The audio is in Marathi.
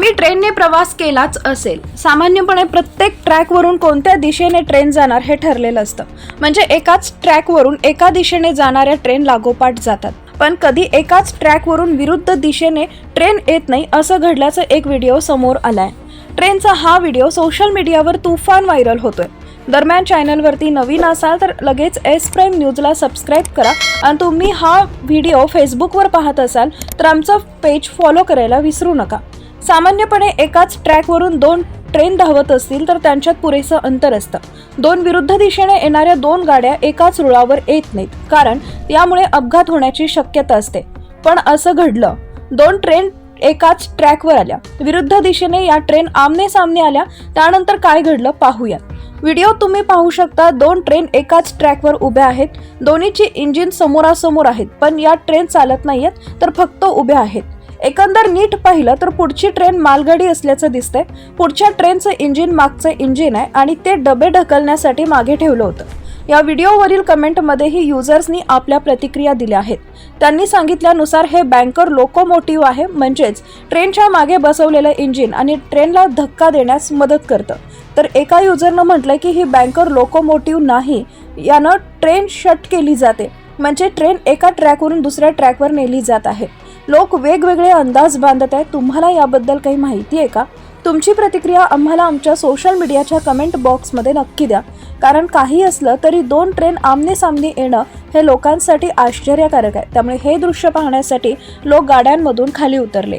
तुम्ही ट्रेनने प्रवास केलाच असेल. सामान्यपणे प्रत्येक ट्रॅकवरून कोणत्या दिशेने ट्रेन जाणार हे ठरलेलं असतं. म्हणजे एकाच ट्रॅकवरून एका दिशेने जाणाऱ्या ट्रेन लागोपाठ जातात. पण कधी एकाच ट्रॅकवरून विरुद्ध दिशेने ट्रेन येत नाही असं घडल्याचं एक व्हिडिओ समोर आलाय. ट्रेनचा हा व्हिडिओ सोशल मीडियावर तुफान व्हायरल होतोय. दरम्यान चॅनलवरती नवीन असाल तर लगेच एस प्राईम न्यूजला सबस्क्राईब करा आणि तुम्ही हा व्हिडिओ फेसबुकवर पाहत असाल तर आमचं पेज फॉलो करायला विसरू नका. सामान्यपणे एकाच ट्रॅकवरून दोन ट्रेन धावत असतील तर त्यांच्यात पुरेसं अंतर असतं. दोन विरुद्ध दिशेने येणाऱ्या दोन गाड्या एकाच रुळावर येत नाहीत कारण यामुळे अपघात होण्याची शक्यता असते. पण असं घडलं. दोन ट्रेन एकाच ट्रॅकवर आल्या. विरुद्ध दिशेने या ट्रेन आमने सामने आल्या. त्यानंतर काय घडलं पाहूयात. व्हिडिओ तुम्ही पाहू शकता दोन ट्रेन एकाच ट्रॅकवर उभ्या आहेत. दोन्हीची इंजिन समोरासमोर आहेत पण या ट्रेन चालत नाहीयेत तर फक्त उभ्या आहेत. एकंदर नीट पाहिलं तर पुढची ट्रेन मालगाडी असल्याचं दिसतंय. पुढच्या ट्रेनचं इंजिन मागचं इंजिन आहे आणि ते डबे ढकलण्यासाठी मागे ठेवलं होतं. या व्हिडिओवरील कमेंटमध्येही युजर्सनी आपल्या प्रतिक्रिया दिल्या आहेत. त्यांनी सांगितल्यानुसार हे बँकर लोकोमोटिव्ह आहे म्हणजेच ट्रेनच्या मागे बसवलेलं इंजिन आणि ट्रेनला धक्का देण्यास मदत करतं. तर एका युजरनं म्हटलंय की ही बँकर लोकोमोटिव्ह नाही यानं ट्रेन शट केली जाते. म्हणजे ट्रेन एका ट्रॅकवरून दुसऱ्या ट्रॅकवर नेली जात आहे. लोक वेगवेगळे अंदाज बांधत आहेत. तुम्हाला याबद्दल काही माहिती आहे का? तुमची प्रतिक्रिया आम्हाला आमच्या सोशल मीडियाच्या कमेंट बॉक्समध्ये नक्की द्या. कारण काही असलं तरी दोन ट्रेन आमने सामने येणं हे लोकांसाठी आश्चर्यकारक आहे. त्यामुळे हे दृश्य पाहण्यासाठी लोक गाड्यांमधून खाली उतरले.